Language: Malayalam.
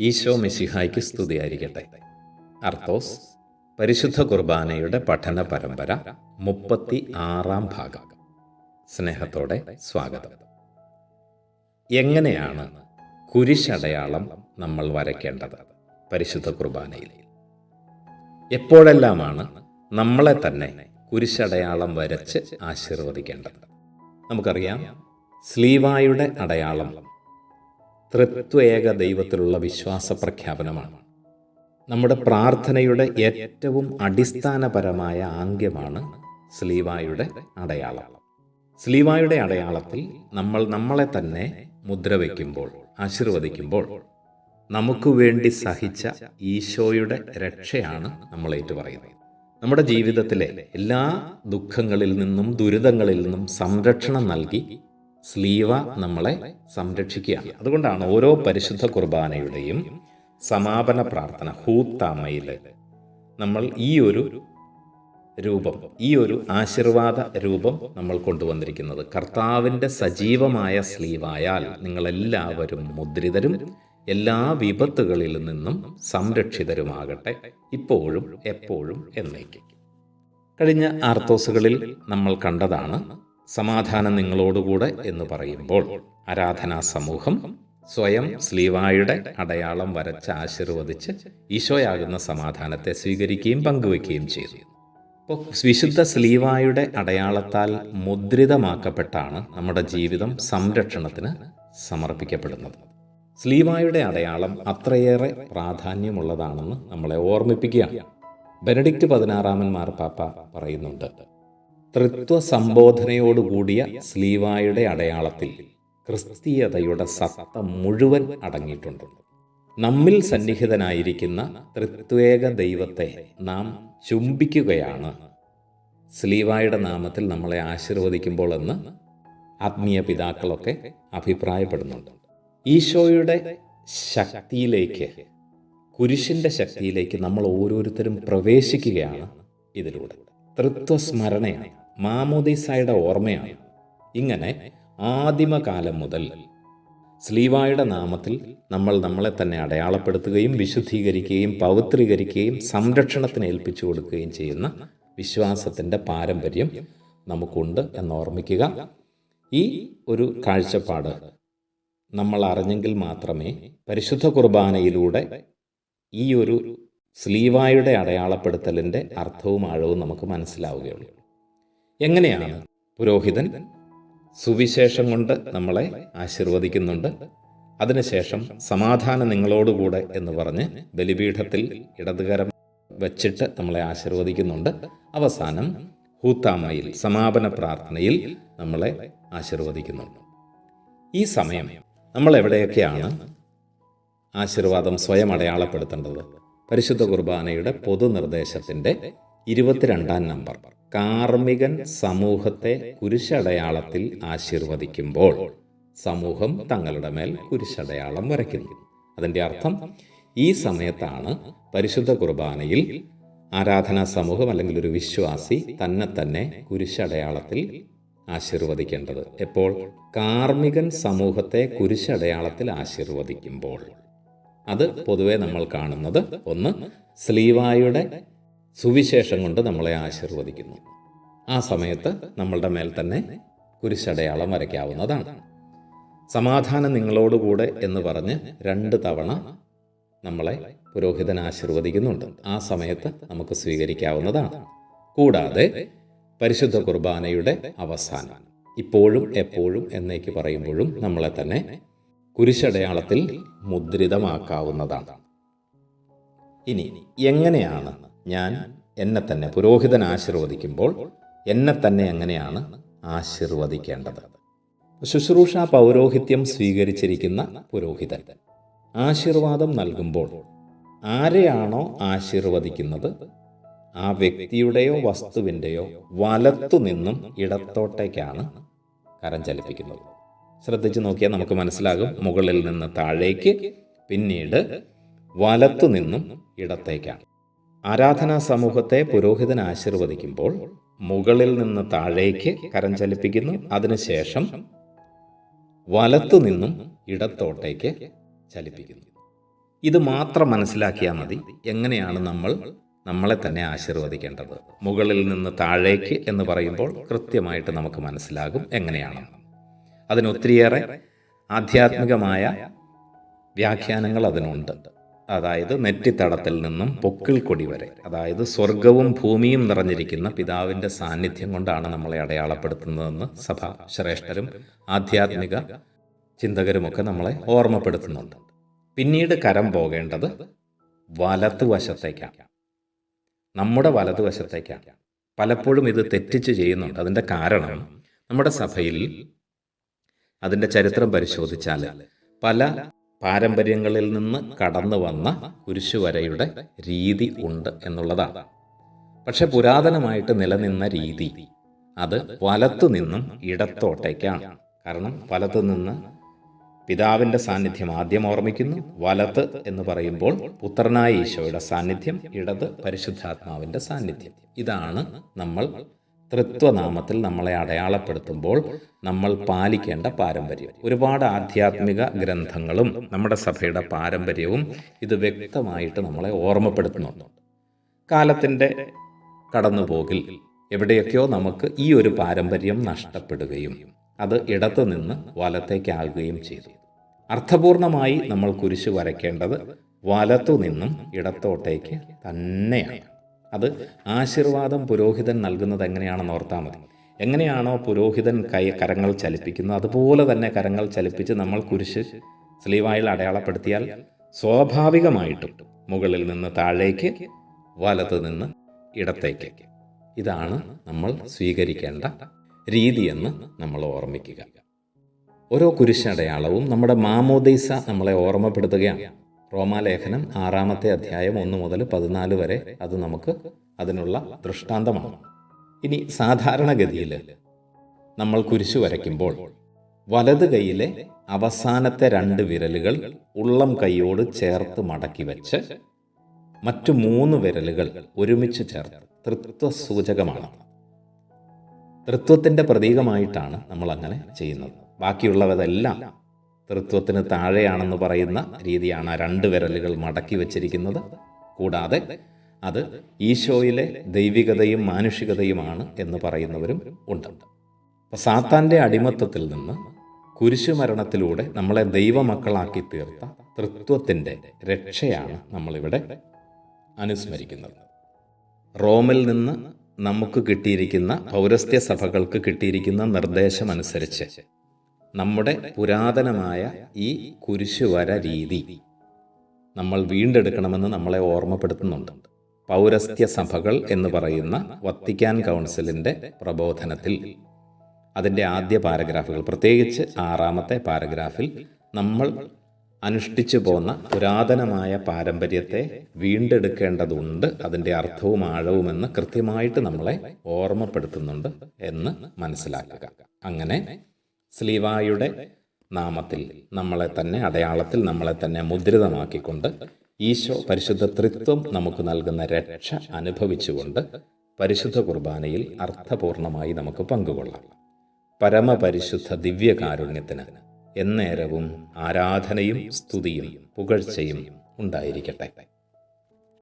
ഈശോ മിശിഹായ്ക്ക് സ്തുതിയായിരിക്കട്ടെ. അർത്തോസ് പരിശുദ്ധ കുർബാനയുടെ പഠന പരമ്പര മുപ്പത്തി ആറാം ഭാഗം. സ്നേഹത്തോടെ സ്വാഗതം. എങ്ങനെയാണ് കുരിശടയാളം നമ്മൾ വരയ്ക്കേണ്ടത് പരിശുദ്ധ കുർബാനയിൽ? എപ്പോഴെല്ലാമാണ് നമ്മളെ തന്നെ കുരിശടയാളം വരച്ച് ആശീർവദിക്കേണ്ടത്? നമുക്കറിയാം സ്ലീവായുടെ അടയാളം തൃത്വേക ദൈവത്തിലുള്ള വിശ്വാസ പ്രഖ്യാപനമാണ് നമ്മുടെ പ്രാർത്ഥനയുടെ ഏറ്റവും അടിസ്ഥാനപരമായ ആംഗ്യമാണ് സ്ലീവായുടെ അടയാളം. സ്ലീവായുടെ അടയാളത്തിൽ നമ്മൾ നമ്മളെ തന്നെ മുദ്രവെക്കുമ്പോൾ ആശീർവദിക്കുമ്പോൾ നമുക്ക് വേണ്ടി സഹിച്ച ഈശോയുടെ രക്ഷയാണ് നമ്മൾ ഏറ്റുപറയുന്നത്. നമ്മുടെ ജീവിതത്തിലെ എല്ലാ ദുഃഖങ്ങളിൽ നിന്നും ദുരിതങ്ങളിൽ നിന്നും സംരക്ഷണം നൽകി സ്ലീവ നമ്മളെ സംരക്ഷിക്കുകയാണ് അതുകൊണ്ടാണ് ഓരോ പരിശുദ്ധ കുർബാനയുടെയും സമാപന പ്രാർത്ഥന ഹൂത്താമയിൽ നമ്മൾ ഈ ഒരു രൂപം ഈ ഒരു ആശീർവാദ രൂപം നമ്മൾ കൊണ്ടുവന്നിരിക്കുന്നത്. കർത്താവിന്റെ സജീവമായ സ്ലീവായാൽ നിങ്ങളെല്ലാവരും മുദ്രിതരും എല്ലാ വിപത്തുകളിൽ നിന്നും സംരക്ഷിതരുമാകട്ടെ. ഇപ്പോഴും എപ്പോഴും എന്നേക്കും. കഴിഞ്ഞ ആർത്തോസുകളിൽ നമ്മൾ കണ്ടതാണ് സമാധാനം നിങ്ങളോടുകൂടെ എന്ന് പറയുമ്പോൾ ആരാധനാ സമൂഹം സ്വയം സ്ലീവായുടെ അടയാളം വരച്ച് ആശീർവദിച്ച് ഈശോയാകുന്ന സമാധാനത്തെ സ്വീകരിക്കുകയും പങ്കുവയ്ക്കുകയും ചെയ്തു. അപ്പോൾ വിശുദ്ധ സ്ലീവായുടെ അടയാളത്താൽ മുദ്രിതമാക്കപ്പെട്ടാണ് നമ്മുടെ ജീവിതം സംരക്ഷണത്തിന് സമർപ്പിക്കപ്പെടുന്നത്. സ്ലീവായുടെ അടയാളം അത്രയേറെ പ്രാധാന്യമുള്ളതാണെന്ന് നമ്മളെ ഓർമ്മിപ്പിക്കുകയാണ്. ബെനഡിക്റ്റ് പതിനാറാമൻ മാർപ്പാപ്പ പറയുന്നുണ്ട്. തൃത്വ സംബോധനയോടുകൂടിയ സ്ലീവായുടെ അടയാളത്തിൽ ക്രിസ്തീയതയുടെ സത്ത മുഴുവൻ അടങ്ങിയിട്ടുണ്ട്. നമ്മിൽ സന്നിഹിതനായിരിക്കുന്ന തൃത്വേക ദൈവത്തെ നാം ചുംബിക്കുകയാണ്. സ്ലീവായുടെ നാമത്തിൽ നമ്മളെ ആശീർവദിക്കുമ്പോൾ എന്ന് ആത്മീയ പിതാക്കളൊക്കെ അഭിപ്രായപ്പെടുന്നുണ്ട്. ഈശോയുടെ ശക്തിയിലേക്ക് കുരിശിന്റെ ശക്തിയിലേക്ക് നമ്മൾ ഓരോരുത്തരും പ്രവേശിക്കുകയാണ് ഇതിലൂടെ. തൃത്വസ്മരണയാണ് മാമോദീസായുടെ ഓർമ്മയാണ്. ഇങ്ങനെ ആദിമകാലം മുതൽ സ്ലീവായുടെ നാമത്തിൽ നമ്മൾ നമ്മളെ തന്നെ അടയാളപ്പെടുത്തുകയും വിശുദ്ധീകരിക്കുകയും പവിത്രീകരിക്കുകയും സംരക്ഷണത്തിന് ഏൽപ്പിച്ചു കൊടുക്കുകയും ചെയ്യുന്ന വിശ്വാസത്തിന്റെ പാരമ്പര്യം നമുക്കുണ്ട് എന്ന് ഓർമ്മിക്കുക. ഈ ഒരു കാഴ്ചപ്പാട് നമ്മൾ അറിഞ്ഞെങ്കിൽ മാത്രമേ പരിശുദ്ധ കുർബാനയിലൂടെ ഈ ഒരു സ്ലീവായുടെ അടയാളപ്പെടുത്തലിന്റെ അർത്ഥവും ആഴവും നമുക്ക് മനസ്സിലാവുകയുള്ളൂ. എങ്ങനെയാണ് പുരോഹിതൻ സുവിശേഷം കൊണ്ട് നമ്മളെ ആശീർവദിക്കുന്നുണ്ട്? അതിനുശേഷം സമാധാനം നിങ്ങളോടുകൂടെ എന്ന് പറഞ്ഞ് ബലിപീഠത്തിൽ ഇടതുകരം വച്ചിട്ട് നമ്മളെ ആശീർവദിക്കുന്നുണ്ട്. അവസാനം ഹൂത്താമയിൽ സമാപന പ്രാർത്ഥനയിൽ നമ്മളെ ആശീർവദിക്കുന്നുണ്ട്. ഈ സമയം നമ്മൾ എവിടെയൊക്കെയാണ് ആശീർവാദം സ്വയം അടയാളപ്പെടുത്തേണ്ടത്? പരിശുദ്ധ കുർബാനയുടെ പൊതുനിർദ്ദേശത്തിന്റെ ഇരുപത്തിരണ്ടാം നമ്പർ. കാർമികൻ സമൂഹത്തെ കുരിശടയാളത്തിൽ ആശീർവദിക്കുമ്പോൾ സമൂഹം തങ്ങളുടെ മേൽ കുരിശടയാളം വരയ്ക്കുന്നു. അതിന്റെ അർത്ഥം ഈ സമയത്താണ് പരിശുദ്ധ കുർബാനയിൽ ആരാധനാ സമൂഹം അല്ലെങ്കിൽ ഒരു വിശ്വാസി തന്നെ തന്നെ കുരിശടയാളത്തിൽ ആശീർവദിക്കേണ്ടത്. എപ്പോൾ? കാർമികൻ സമൂഹത്തെ കുരിശടയാളത്തിൽ ആശീർവദിക്കുമ്പോൾ. അത് പൊതുവെ നമ്മൾ കാണുന്നത് ഒന്ന് സ്ലീവായുടെ സുവിശേഷം കൊണ്ട് നമ്മളെ ആശീർവദിക്കുന്നു. ആ സമയത്ത് നമ്മളുടെ മേൽ തന്നെ കുരിശടയാളം വരയ്ക്കാവുന്നതാണ്. സമാധാനം നിങ്ങളോടുകൂടെ എന്ന് പറഞ്ഞ് രണ്ട് തവണ നമ്മളെ പുരോഹിതൻ ആശീർവദിക്കുന്നുണ്ട്. ആ സമയത്ത് നമുക്ക് സ്വീകരിക്കാവുന്നതാണ്. കൂടാതെ പരിശുദ്ധ കുർബാനയുടെ അവസാനം. ഇപ്പോഴും എപ്പോഴും എന്നേക്ക് പറയുമ്പോഴും നമ്മളെ തന്നെ കുരിശടയാളത്തിൽ മുദ്രിതമാക്കാവുന്നതാണ്. ഇനി എങ്ങനെയാണ് ഞാൻ എന്നെ തന്നെ പുരോഹിതൻ ആശീർവദിക്കുമ്പോൾ എന്നെ തന്നെ എങ്ങനെയാണ് ആശീർവദിക്കേണ്ടത്? ശുശ്രൂഷ പൗരോഹിത്യം സ്വീകരിച്ചിരിക്കുന്ന പുരോഹിതൻ ആശീർവാദം നൽകുമ്പോൾ ആരെയാണോ ആശീർവദിക്കുന്നത്? ആ വ്യക്തിയുടെയോ വസ്തുവിന്റെയോ വലത്തു നിന്നും ഇടത്തോട്ടേക്കാണ് കരം ചലിപ്പിക്കുന്നത്. ശ്രദ്ധിച്ചു നോക്കിയാൽ നമുക്ക് മനസ്സിലാകും മുകളിൽ നിന്ന് താഴേക്ക് പിന്നീട് വലത്തു നിന്നും ഇടത്തേക്കാണ്. ആരാധനാ സമൂഹത്തെ പുരോഹിതൻ ആശീർവദിക്കുമ്പോൾ മുകളിൽ നിന്ന് താഴേക്ക് കരം ചലിപ്പിക്കുന്നു. അതിനുശേഷം വലത്തു നിന്നും ഇടത്തോട്ടേക്ക് ചലിപ്പിക്കുന്നു. ഇത് മാത്രം മനസ്സിലാക്കിയാൽ മതി എങ്ങനെയാണ് നമ്മൾ നമ്മളെ തന്നെ ആശീർവദിക്കേണ്ടത്. മുകളിൽ നിന്ന് താഴേക്ക് എന്ന് പറയുമ്പോൾ കൃത്യമായിട്ട് നമുക്ക് മനസ്സിലാകും എങ്ങനെയാണ്. അതിനൊത്തിരിയേറെ ആധ്യാത്മികമായ വ്യാഖ്യാനങ്ങൾ അതിനുണ്ട്. അതായത് നെറ്റിത്തടത്തിൽ നിന്നും പൊക്കിൾ കൊടി വരെ. അതായത് സ്വർഗവും ഭൂമിയും നിറഞ്ഞിരിക്കുന്ന പിതാവിന്റെ സാന്നിധ്യം കൊണ്ടാണ് നമ്മളെ അടയാളപ്പെടുത്തുന്നതെന്ന് സഭ ശ്രേഷ്ഠരും ആധ്യാത്മിക ചിന്തകരുമൊക്കെ നമ്മളെ ഓർമ്മപ്പെടുത്തുന്നുണ്ട്. പിന്നീട് കരം പോകേണ്ടത് വലതുവശത്തേക്കാണ് നമ്മുടെ വലതുവശത്തേക്കാണ് പലപ്പോഴും ഇത് തെറ്റിച്ച് ചെയ്യുന്നുണ്ട്. അതിന്റെ കാരണം നമ്മുടെ സഭയിൽ അതിന്റെ ചരിത്രം പരിശോധിച്ചാൽ പല പാരമ്പര്യങ്ങളിൽ നിന്ന് കടന്നു വന്ന കുരിശുവരയുടെ രീതി ഉണ്ട് എന്നുള്ളതാണ്. പക്ഷെ പുരാതനമായിട്ട് നിലനിന്ന രീതി അത് വലത്തു നിന്നും ഇടത്തോട്ടേക്കാണ്. കാരണം വലത്തു നിന്ന് പിതാവിന്റെ സാന്നിധ്യം ആദ്യം ഓർമ്മിക്കുന്നു വലത്ത് എന്ന് പറയുമ്പോൾ പുത്രനായ ഈശോയുടെ സാന്നിധ്യം ഇടത് പരിശുദ്ധാത്മാവിന്റെ സാന്നിധ്യം. ഇതാണ് നമ്മൾ തൃത്വനാമത്തിൽ നമ്മളെ അടയാളപ്പെടുത്തുമ്പോൾ നമ്മൾ പാലിക്കേണ്ട പാരമ്പര്യം. ഒരുപാട് ആധ്യാത്മിക ഗ്രന്ഥങ്ങളും നമ്മുടെ സഭയുടെ പാരമ്പര്യവും ഇത് വ്യക്തമായിട്ട് നമ്മളെ ഓർമ്മപ്പെടുത്തുന്നുണ്ട്. കാലത്തിന്റെ കടന്നുപോകിൽ എവിടെയൊക്കെയോ നമുക്ക് ഈ ഒരു പാരമ്പര്യം നഷ്ടപ്പെടുകയും അത് ഇടത്തു നിന്ന് വലത്തേക്കാകുകയും ചെയ്തു. അർത്ഥപൂർണമായി നമ്മൾ കുരിശ് വരയ്ക്കേണ്ടത് വലത്തു നിന്നും ഇടത്തോട്ടേക്ക് തന്നെയാണ്. അത് ആശീർവാദം പുരോഹിതൻ നൽകുന്നത് എങ്ങനെയാണെന്ന് ഓർത്താൽ മതി. എങ്ങനെയാണോ പുരോഹിതൻ കൈ കരങ്ങൾ ചലിപ്പിക്കുന്നത് അതുപോലെ തന്നെ കരങ്ങൾ ചലിപ്പിച്ച് നമ്മൾ കുരിശ് സ്ലീവായിൽ അടയാളപ്പെടുത്തിയാൽ സ്വാഭാവികമായിട്ടും മുകളിൽ നിന്ന് താഴേക്ക് വലത്ത് നിന്ന് ഇടത്തേക്ക്. ഇതാണ് നമ്മൾ സ്വീകരിക്കേണ്ട രീതിയെന്ന് നമ്മൾ ഓർമ്മിക്കുക. ഓരോ കുരിശടയാളവും നമ്മുടെ മാമോദീസ നമ്മളെ ഓർമ്മപ്പെടുത്തുകയാണ്. റോമാലേഖനം ആറാമത്തെ അധ്യായം ഒന്ന് മുതൽ പതിനാല് വരെ അത് നമുക്ക് അതിനുള്ള ദൃഷ്ടാന്തമാണ്. ഇനി സാധാരണഗതിയിൽ നമ്മൾ കുരിശു വരയ്ക്കുമ്പോൾ വലത് കൈയിലെ അവസാനത്തെ രണ്ട് വിരലുകൾ ഉള്ളം കൈയോട് ചേർത്ത് മടക്കി വെച്ച് മറ്റു മൂന്ന് വിരലുകൾ ഒരുമിച്ച് ചേർത്ത് തൃത്വ സൂചകമാണ് തൃത്വത്തിന്റെ പ്രതീകമായിട്ടാണ് നമ്മൾ അങ്ങനെ ചെയ്യുന്നത്. ബാക്കിയുള്ളവതെല്ലാം തൃത്വത്തിന് താഴെയാണെന്ന് പറയുന്ന രീതിയാണ് രണ്ട് വിരലുകൾ മടക്കി വച്ചിരിക്കുന്നത്. കൂടാതെ അത് ഈശോയിലെ ദൈവികതയും മാനുഷികതയുമാണ് എന്ന് പറയുന്നവരും ഉണ്ട്. അപ്പം സാത്താന്റെ അടിമത്തത്തിൽ നിന്ന് കുരിശുമരണത്തിലൂടെ നമ്മളെ ദൈവമക്കളാക്കി തീർത്ത തൃത്വത്തിന്റെ രക്ഷയാണ് നമ്മളിവിടെ അനുസ്മരിക്കുന്നത്. റോമിൽ നിന്ന് നമുക്ക് കിട്ടിയിരിക്കുന്ന പൗരസ്ത്യ സഭകൾക്ക് കിട്ടിയിരിക്കുന്ന നിർദ്ദേശമനുസരിച്ച് നമ്മുടെ പുരാതനമായ ഈ കുരിശുവര രീതി നമ്മൾ വീണ്ടെടുക്കണമെന്ന് നമ്മളെ ഓർമ്മപ്പെടുത്തുന്നുണ്ട്. പൗരസ്ത്യ സഭകൾ എന്ന് പറയുന്ന വത്തിക്കാൻ കൗൺസിലിന്റെ പ്രബോധനത്തിൽ അതിന്റെ ആദ്യ പാരഗ്രാഫുകൾ പ്രത്യേകിച്ച് ആറാമത്തെ പാരഗ്രാഫിൽ നമ്മൾ അനുഷ്ഠിച്ചു പോന്ന പുരാതനമായ പാരമ്പര്യത്തെ വീണ്ടെടുക്കേണ്ടതുണ്ട് അതിന്റെ അർത്ഥവും ആഴവുമെന്ന് കൃത്യമായിട്ട് നമ്മളെ ഓർമ്മപ്പെടുത്തുന്നുണ്ട് എന്ന് മനസ്സിലാക്കുക. അങ്ങനെ സ്ലീവായുടെ നാമത്തിൽ നമ്മളെ തന്നെ അടയാളത്തിൽ നമ്മളെ തന്നെ മുദ്രിതമാക്കിക്കൊണ്ട് ഈശോ പരിശുദ്ധ തൃത്വം നമുക്ക് നൽകുന്ന രക്ഷ അനുഭവിച്ചുകൊണ്ട് പരിശുദ്ധ കുർബാനയിൽ അർത്ഥപൂർണമായി നമുക്ക് പങ്കുകൊള്ളാം. പരമപരിശുദ്ധ ദിവ്യകാരുണ്യത്തിന് എന്നേരവും ആരാധനയും സ്തുതിയും പുകഴ്ചയും ഉണ്ടായിരിക്കട്ടെ.